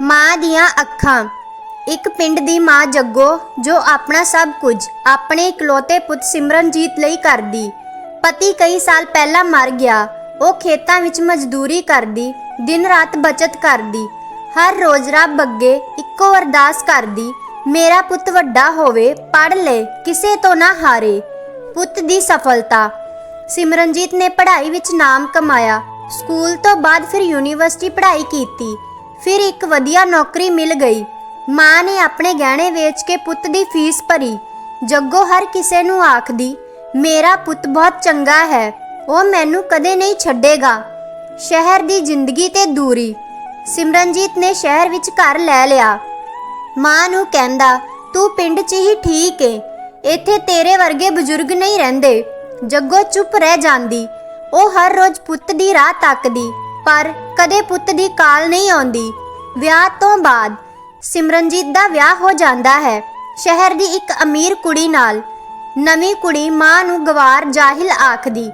ਮਾਂ ਦੀਆਂ ਅੱਖਾਂ। ਇੱਕ ਪਿੰਡ ਦੀ ਮਾਂ ਜੱਗੋ, ਜੋ ਆਪਣਾ ਸਭ ਕੁਝ, ਆਪਣੇ ਇਕਲੌਤੇ ਪੁੱਤ ਸਿਮਰਨਜੀਤ ਲਈ ਕਰਦੀ। ਪਤੀ ਕਈ ਸਾਲ ਪਹਿਲਾਂ ਮਰ ਗਿਆ। ਉਹ ਖੇਤਾਂ ਵਿੱਚ ਮਜ਼ਦੂਰੀ ਕਰਦੀ, ਦਿਨ ਰਾਤ ਬਚਤ ਕਰਦੀ। ਹਰ ਰੋਜ਼ ਰੱਬ ਅੱਗੇ ਇੱਕੋ ਅਰਦਾਸ ਕਰਦੀ, ਮੇਰਾ ਪੁੱਤ ਵੱਡਾ ਹੋਵੇ, ਪੜ੍ਹ ਲੈ, ਕਿਸੇ ਤੋਂ ਨਾ ਹਾਰੇ। ਪੁੱਤ ਦੀ ਸਫਲਤਾ। ਸਿਮਰਨਜੀਤ ਨੇ ਪੜ੍ਹਾਈ ਵਿੱਚ ਨਾਮ ਕਮਾਇਆ। ਸਕੂਲ ਤੋਂ ਬਾਅਦ ਫਿਰ ਯੂਨੀਵਰਸਿਟੀ ਪੜ੍ਹਾਈ ਕੀਤੀ। ਫਿਰ ਇੱਕ ਵਧੀਆ ਨੌਕਰੀ ਮਿਲ ਗਈ। ਮਾਂ ਨੇ ਆਪਣੇ ਗਹਿਣੇ ਵੇਚ ਕੇ ਪੁੱਤ ਦੀ ਫੀਸ ਭਰੀ। ਜੱਗੋ ਹਰ ਕਿਸੇ ਨੂੰ ਆਖਦੀ, ਮੇਰਾ ਪੁੱਤ ਬਹੁਤ ਚੰਗਾ ਹੈ, ਉਹ ਮੈਨੂੰ ਕਦੇ ਨਹੀਂ ਛੱਡੇਗਾ। ਸ਼ਹਿਰ ਦੀ ਜ਼ਿੰਦਗੀ ਤੇ ਦੂਰੀ। ਸਿਮਰਨਜੀਤ ਨੇ ਸ਼ਹਿਰ ਵਿੱਚ ਘਰ ਲੈ ਲਿਆ। ਮਾਂ ਨੂੰ ਕਹਿੰਦਾ, ਤੂੰ ਪਿੰਡ 'ਚ ਹੀ ਠੀਕ ਏ, ਇੱਥੇ ਤੇਰੇ ਵਰਗੇ ਬਜ਼ੁਰਗ ਨਹੀਂ ਰਹਿੰਦੇ। ਜੱਗੋ ਚੁੱਪ ਰਹਿ ਜਾਂਦੀ। ਉਹ ਹਰ ਰੋਜ਼ ਪੁੱਤ ਦੀ ਰਾਹ ਤੱਕਦੀ, ਪਰ ਕਦੇ ਪੁੱਤ ਦੀ ਕਾਲ ਨਹੀਂ ਆਉਂਦੀ। ਵਿਆਹ ਤੋਂ ਬਾਅਦ ਸਿਮਰਨਜੀਤ ਦਾ ਵਿਆਹ ਹੋ ਜਾਂਦਾ ਹੈ। ਸ਼ਹਿਰ ਦੀ ਇੱਕ ਅਮੀਰ ਕੁੜੀ ਨਾਲ ਨਵੀਂ ਕੁੜੀ ਮਾਂ ਨੂੰ ਗਵਾਰ ਜਾਹਿਲ ਆਖਦੀ,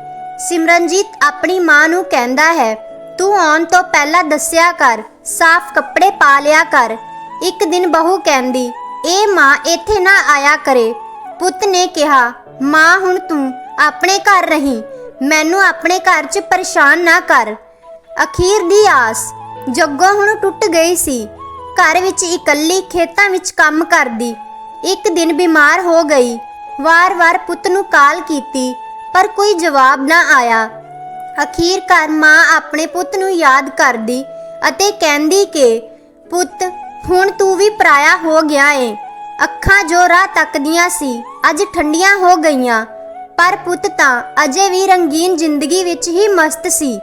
ਸਿਮਰਨਜੀਤ ਆਪਣੀ ਮਾਂ ਨੂੰ ਕਹਿੰਦਾ ਹੈ, ਤੂੰ ਆਉਣ ਤੋਂ ਪਹਿਲਾਂ ਦੱਸਿਆ ਕਰ, ਸਾਫ਼ ਕੱਪੜੇ ਪਾ ਲਿਆ ਕਰ। ਇੱਕ ਦਿਨ ਬਹੂ ਕਹਿੰਦੀ, ਇਹ ਮਾਂ ਇੱਥੇ ਨਾ ਆਇਆ ਕਰੇ। ਪੁੱਤ ਨੇ ਕਿਹਾ, ਮਾਂ, ਹੁਣ ਤੂੰ ਆਪਣੇ ਘਰ ਰਹੀਂ, ਮੈਨੂੰ ਆਪਣੇ ਘਰ 'ਚ ਪਰੇਸ਼ਾਨ ਨਾ ਕਰ। ਅਖੀਰ ਦੀ ਆਸ। ਜੱਗੋ ਹੁਣ ਟੁੱਟ ਗਈ ਸੀ। ਘਰ ਵਿੱਚ ਇਕੱਲੀ ਖੇਤਾਂ ਵਿੱਚ ਕੰਮ ਕਰਦੀ। ਇੱਕ ਦਿਨ ਬਿਮਾਰ ਹੋ ਗਈ। ਵਾਰ-ਵਾਰ ਪੁੱਤ ਨੂੰ ਕਾਲ ਕੀਤੀ, ਪਰ ਕੋਈ ਜਵਾਬ ਨਾ ਆਇਆ। ਅਖੀਰ ਘਰ ਮਾਂ ਆਪਣੇ ਪੁੱਤ ਨੂੰ ਯਾਦ ਕਰਦੀ ਅਤੇ ਕਹਿੰਦੀ ਕਿ, ਪੁੱਤ, ਹੁਣ ਤੂੰ ਵੀ ਪਰਾਇਆ ਹੋ ਗਿਆ ਏ। ਅੱਖਾਂ ਜੋ ਰਾਹ ਤੱਕਦੀਆਂ ਸੀ, ਅੱਜ ਠੰਡੀਆਂ ਹੋ ਗਈਆਂ। ਪਰ ਪੁੱਤ ਤਾਂ ਅਜੇ ਵੀ ਰੰਗੀਨ ਜ਼ਿੰਦਗੀ ਵਿੱਚ ਹੀ ਮਸਤ ਸੀ।